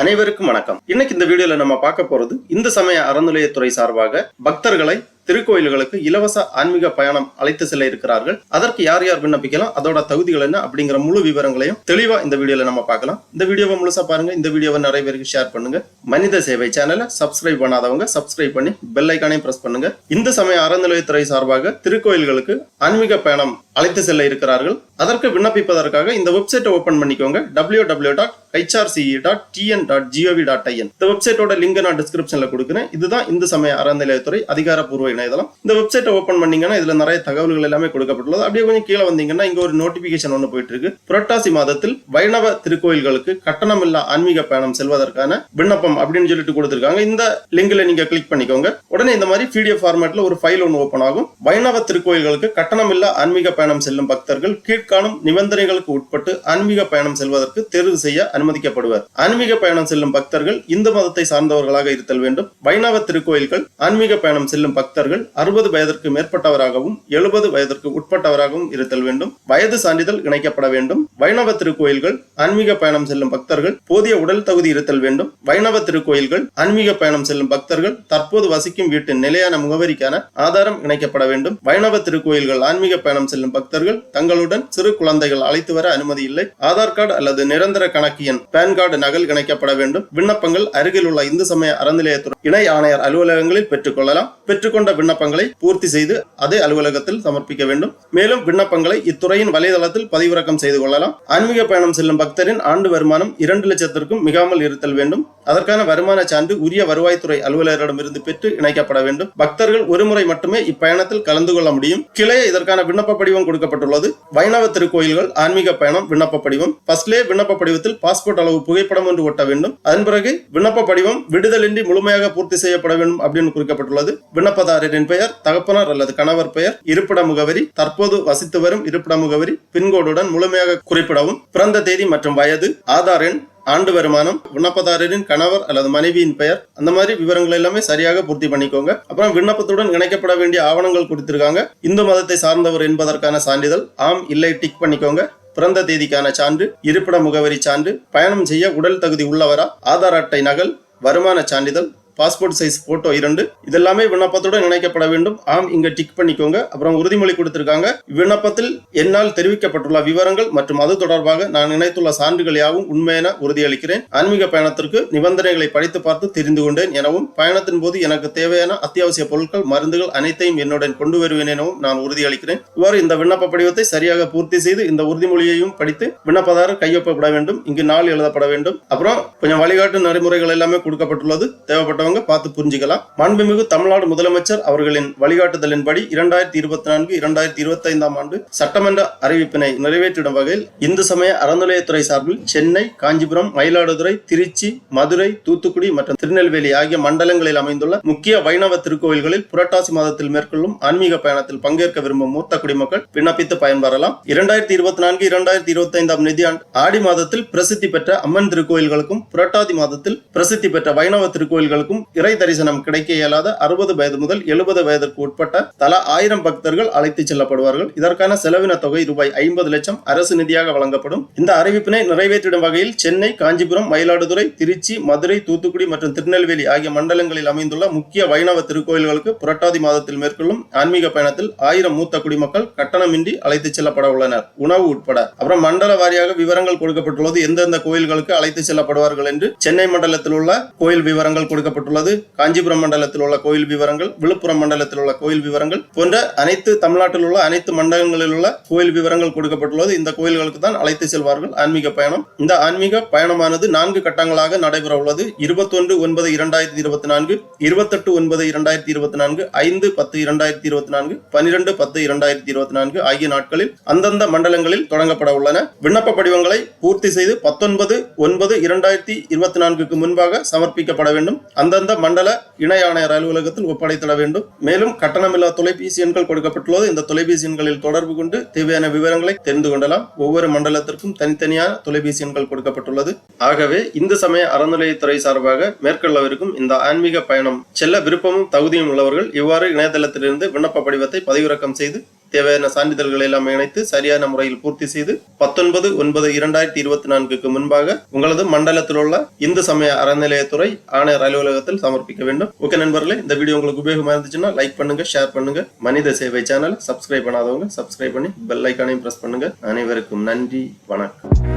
அனைவருக்கும் வணக்கம். இன்னைக்கு இந்த வீடியோல நம்ம பார்க்க போறது இந்து சமய அறநிலையத்துறை சார்பாக பக்தர்களை திருக்கோயில்களுக்கு இலவச ஆன்மீக பயணம் அழைத்து செல்ல இருக்கிறார்கள். அதற்கு யார் யார் விண்ணப்பிக்கலாம் அதோட தகுதிகள் என்ன அப்படிங்கிற முழு விவரங்களையும் தெளிவா இந்த வீடியோல நம்ம பார்க்கலாம். இந்த வீடியோவை முழுசா பாருங்க இந்த வீடியோவை நிறைய பேருக்கு ஷேர் பண்ணுங்க. மனித சேவை சேனலை சப்ஸ்கிரைப் பண்ணாதவங்க சப்ஸ்கிரைப் பண்ணி பெல் ஐக்கானையும் பிரஸ் பண்ணுங்க. இந்து சமய அறநிலையத்துறை சார்பாக திருக்கோயில்களுக்கு ஆன்மீக பயணம் அழைத்து செல்ல இருக்கிறார்கள். அதற்கு விண்ணப்பிப்பதற்காக இந்த வெப்சைட்டை ஓபன் பண்ணிக்கோங்க. W W dot HRCE dot TN dot GOV dot IN இந்த வெப்சைட்டோட லிங்க் நான் டிஸ்கிரிப்ஷன்ல கொடுக்குறேன். இதுதான் இந்து சமய அறநிலையத்துறை அதிகாரப்பூர்வ இணையதளம். இந்த வெப்சைட்டை ஓபன் பண்ணீங்கன்னா இதுல நிறைய தகவல்கள் எல்லாமே கொடுக்கப்பட்டுள்ளது. அப்படியே கொஞ்சம் கீழே வந்தீங்கன்னா இங்க ஒரு நோட்டிபிகேஷன் ஒன்று போயிட்டு இருக்கு. புரட்டாசி மாதத்தில் வைணவ திருக்கோயில்களுக்கு கட்டணமில்லா ஆன்மீக பயணம் செல்வதற்கான விண்ணப்பம் அப்படின்னு சொல்லிட்டு கொடுத்துருக்காங்க. இந்த லிங்க்ல நீங்க கிளிக் பண்ணிக்கோங்க. உடனே இந்த மாதிரி பிடிஎஃப் ஃபார்மேட்ல ஒரு ஃபைல் ஒன்று ஓபன் ஆகும். வைணவ திருக்கோயில்களுக்கு கட்டணமில்லா ஆன்மீக பயணம் செல்லும் பக்தர்கள் கீழ்காணும் நிபந்தனைகளுக்கு உட்பட்டு ஆன்மீக பயணம் செல்வதற்கு தேர்வு செய்ய அனுமதிக்கப்படுவர். ஆன்மீக பயணம் செல்லும் பக்தர்கள் இந்து மதத்தை சார்ந்தவர்களாக இருத்தல் வேண்டும். வைணவ திருக்கோயில்கள் ஆன்மீக பயணம் செல்லும் பக்தர்கள் அறுபது வயதிற்கு மேற்பட்டவராகவும் எழுபது வயதிற்கு உட்பட்டவராகவும் இருத்தல் வேண்டும். வயது சான்றிதழ் இணைக்கப்பட வேண்டும். வைணவ திருக்கோயில்கள் ஆன்மீக பயணம் செல்லும் பக்தர்கள் போதிய உடல் தகுதி இருத்தல் வேண்டும். வைணவ திருக்கோயில்கள் ஆன்மீக பயணம் செல்லும் பக்தர்கள் தற்போது வசிக்கும் வீட்டின் நிலையான முகவரிக்கான ஆதாரம் இணைக்கப்பட வேண்டும். வைணவ திருக்கோயில்கள் ஆன்மீக பயணம் செல்லும் பக்தர்கள் தங்களுடன் சிறு குழந்தைகள் அழைத்து வர அனுமதி இல்லை. ஆதார் கார்டு அல்லது நிரந்தர கணக்கு எண் பேன் கார்டு நகல் இணைக்கப்பட வேண்டும். விண்ணப்பங்கள் அருகில் உள்ள இந்து சமய அறநிலையத்துறை இணை ஆணையர் அலுவலகங்களில் பெற்றுக்கொள்ளலாம் பெற்றுக்கொண்ட விண்ணப்பங்களை பூர்த்தி செய்து அதே அலுவலகத்தில் சமர்ப்பிக்க வேண்டும். மேலும் விண்ணப்பங்களை இத்துறையின் வலைதளத்தில் பதிவிறக்கம் செய்து கொள்ளலாம். ஆன்மீக பயணம் செல்லும் பக்தரின் ஆண்டு வருமானம் இரண்டு லட்சத்திற்கும் மிகாமல் இருத்தல் வேண்டும். அதற்கான வருமான சான்று உரிய வருவாய்த்துறை அலுவலரிடமிருந்து பெற்று இணைக்கப்பட வேண்டும். பக்தர்கள் ஒருமுறை மட்டுமே இப்பயணத்தில் கலந்து கொள்ள முடியும். கிளைய இதற்கான விண்ணப்ப படிவம் விண்ணப்பம் கொடுக்கப்பட்டுள்ளது. வைணவ திருக்கோயில்கள் ஆன்மீக பயணம் விண்ணப்ப படிவம். ஃபர்ஸ்ட்லே விண்ணப்ப படிவத்தில் பாஸ்போர்ட் அளவு புகைப்படம் ஒன்று ஒட்ட வேண்டும். அதன் பிறகு விண்ணப்ப படிவம் விடுதலின்றி முழுமையாக பூர்த்தி செய்யப்பட வேண்டும் அப்படின்னு குறிக்கப்பட்டுள்ளது. விண்ணப்பதாரரின் பெயர் தகப்பனார் அல்லது கணவர் பெயர் இருப்பிட முகவரி தற்போது வசித்து வரும் இருப்பிட முகவரி பின்கோடுடன் முழுமையாக குறிப்பிடவும் பிறந்த தேதி மற்றும் வயது ஆதார் எண் ஆண்டு வருமானம் விண்ணப்பதாரரின் கணவர் அல்லது மனைவியின் பெயர் அந்த மாதிரி விவரங்கள் எல்லாமே சரியாக பூர்த்தி பண்ணிக்கோங்க. அப்புறம் விண்ணப்பத்துடன் இணைக்கப்பட வேண்டிய ஆவணங்கள் கொடுத்திருக்காங்க. இந்து மதத்தை சார்ந்தவர் என்பதற்கான சான்றிதழ் ஆம் இல்லை டிக் பண்ணிக்கோங்க. பிறந்த தேதிக்கான சான்று இருப்பிட முகவரி சான்று பயணம் செய்ய உடல் தகுதி உள்ளவரா ஆதார் அட்டை நகல் வருமான சான்றிதழ் பாஸ்போர்ட் சைஸ் போட்டோ இரண்டு. இதெல்லாமே விண்ணப்பத்துடன் இணைக்கப்பட வேண்டும். ஆம் இங்க டிக் பண்ணிக்கோங்க. அப்புறம் உறுதிமொழி கொடுத்திருக்காங்க. விண்ணப்பத்தில் என்னால் தெரிவிக்கப்பட்டுள்ள விவரங்கள் மற்றும் அது தொடர்பாக நான் இணைத்துள்ள சான்றுகள் யாவும் உண்மையென உறுதியளிக்கிறேன். ஆன்மீக பயணத்திற்கு நிபந்தனைகளை படித்து பார்த்து தெரிந்து கொண்டேன் எனவும் பயணத்தின் போது எனக்கு தேவையான அத்தியாவசிய பொருட்கள் மருந்துகள் அனைத்தையும் என்னுடன் கொண்டு வருவேன் எனவும் நான் உறுதியளிக்கிறேன். இவ்வாறு இந்த விண்ணப்ப படிவத்தை சரியாக பூர்த்தி செய்து இந்த உறுதிமொழியையும் படித்து விண்ணப்பதாரர் கையொப்பப்பட வேண்டும். இங்கு நாள் எழுதப்பட வேண்டும். அப்புறம் கொஞ்சம் வழிகாட்டு நடைமுறைகள் எல்லாமே கொடுக்கப்பட்டுள்ளது. தேவைப்பட்ட தேவைப்பட்டவங்க பார்த்து புரிஞ்சுக்கலாம். மாண்புமிகு தமிழ்நாடு முதலமைச்சர் அவர்களின் வழிகாட்டுதலின்படி இரண்டாயிரத்தி இருபத்தி நான்கு இரண்டாயிரத்தி இருபத்தி ஐந்தாம் ஆண்டு சட்டமன்ற அறிவிப்பினை நிறைவேற்றிடும் வகையில் இந்து சமய அறநிலையத்துறை சார்பில் சென்னை காஞ்சிபுரம் மயிலாடுதுறை திருச்சி மதுரை தூத்துக்குடி மற்றும் திருநெல்வேலி ஆகிய மண்டலங்களில் அமைந்துள்ள முக்கிய வைணவ திருக்கோயில்களில் புரட்டாசி மாதத்தில் மேற்கொள்ளும் ஆன்மீக பயணத்தில் பங்கேற்க விரும்பும் மூத்த குடிமக்கள் விண்ணப்பித்து பயன்பெறலாம். இரண்டாயிரத்தி இருபத்தி நான்கு இரண்டாயிரத்தி இருபத்தி ஐந்தாம் நிதியாண்டு ஆடி மாதத்தில் பிரசித்தி பெற்ற அம்மன் திருக்கோயில்களுக்கும் புரட்டாதி மாதத்தில் பிரசித்தி பெற்ற வைணவ திருக்கோயில்களுக்கும் இறை தரிசனம் கிடைக்க இயலாத அறுபது வயது முதல் எழுபது வயதிற்கு உட்பட்ட தலா ஆயிரம் பக்தர்கள் அழைத்துச் செல்லப்படுவார்கள். இதற்கான செலவின தொகை ரூபாய் ஐம்பது லட்சம் அரசு நிதியாக வழங்கப்படும். இந்த அறிவிப்பினை நிறைவேற்றிடும் வகையில் சென்னை காஞ்சிபுரம் மயிலாடுதுறை திருச்சி மதுரை தூத்துக்குடி மற்றும் திருநெல்வேலி ஆகிய மண்டலங்களில் அமைந்துள்ள முக்கிய வைணவ திருக்கோயில்களுக்கு புரட்டாதி மாதத்தில் மேற்கொள்ளும் ஆன்மீக பயணத்தில் ஆயிரம் மூத்த குடிமக்கள் கட்டணமின்றி அழைத்துச் செல்லப்பட உள்ளனர் உணவு உட்பட. அப்புறம் மண்டல வாரியாக விவரங்கள் கொடுக்கப்பட்டுள்ளது. எந்தெந்த கோயில்களுக்கு அழைத்துச் செல்லப்படுவார்கள் என்று சென்னை மண்டலத்தில் உள்ள கோயில் விவரங்கள் கொடுக்கப்பட்டுள்ளது காஞ்சிபுரம் மண்டலத்தில் உள்ள கோயில் விவரங்கள் விழுப்புரம் மண்டலத்தில் உள்ள கோயில் விவரங்கள் போன்ற அனைத்து தமிழ்நாட்டில் உள்ள அனைத்து மண்டலங்களில் உள்ள கோயில் விவரங்கள் கொடுக்கப்பட்டுள்ளது. இந்த கோயில்களுக்கு தான் அழைத்து செல்வார்கள். ஆன்மீக பயணம். இந்த ஆன்மீக பயணமானது நான்கு கட்டங்களாக நடைபெற உள்ளது. இருபத்தொன்று ஒன்பது இரண்டாயிரத்தி இருபத்தி நான்கு இருபத்தெட்டு ஒன்பது இரண்டாயிரத்தி இருபத்தி நான்கு ஐந்து பத்து இரண்டாயிரத்தி இருபத்தி நான்கு பனிரெண்டு பத்து இரண்டாயிரத்தி இருபத்தி நான்கு ஆகிய நாட்களில் அந்தந்த மண்டலங்களில் தொடங்கப்பட உள்ளன. விண்ணப்ப படிவங்களை பூர்த்தி செய்து பத்தொன்பது ஒன்பது இரண்டாயிரத்தி இருபத்தி நான்குக்கு முன்பாக சமர்ப்பிக்கப்பட வேண்டும். அந்த அந்தந்த மண்டல இணை ஆணையர் அலுவலகத்தில் ஒப்படைத்திட வேண்டும். மேலும் கட்டணமில்லா தொலைபேசி எண்கள் கொடுக்கப்பட்டுள்ளது. இந்த தொலைபேசி எண்களில் தொடர்பு கொண்டு தேவையான விவரங்களை தெரிந்து கொள்ளலாம். ஒவ்வொரு மண்டலத்திற்கும் தனித்தனியான தொலைபேசி எண்கள் கொடுக்கப்பட்டுள்ளது. ஆகவே இந்து சமய அறநிலையத்துறை சார்பாக மேற்கொள்ளவிருக்கும் இந்த ஆன்மீக பயணம் செல்ல விருப்பமும் தகுதியும் உள்ளவர்கள் இவ்வாறு இணையதளத்திலிருந்து விண்ணப்ப படிவத்தை பதிவிறக்கம் செய்து தேவையான சான்றிதழ்களை எல்லாம் இணைத்து சரியான முறையில் பூர்த்தி செய்து பத்தொன்பது ஒன்பது இரண்டாயிரத்தி இருபத்தி நான்குக்கு முன்பாக உங்களது மண்டலத்தில் உள்ள இந்து சமய அறநிலையத்துறை ஆணையர் அலுவலகத்தில் சமர்ப்பிக்க வேண்டும். ஓகே நண்பர்களே இந்த வீடியோ உங்களுக்கு உபயோகமா இருந்துச்சுன்னா லைக் பண்ணுங்க ஷேர் பண்ணுங்க. மனித சேவை சேனல் சப்ஸ்கிரைப் பண்ணாதவங்க சப்ஸ்கிரைப் பண்ணி பெல் ஐக்கானையும் பிரஸ் பண்ணுங்க. அனைவருக்கும் நன்றி வணக்கம்.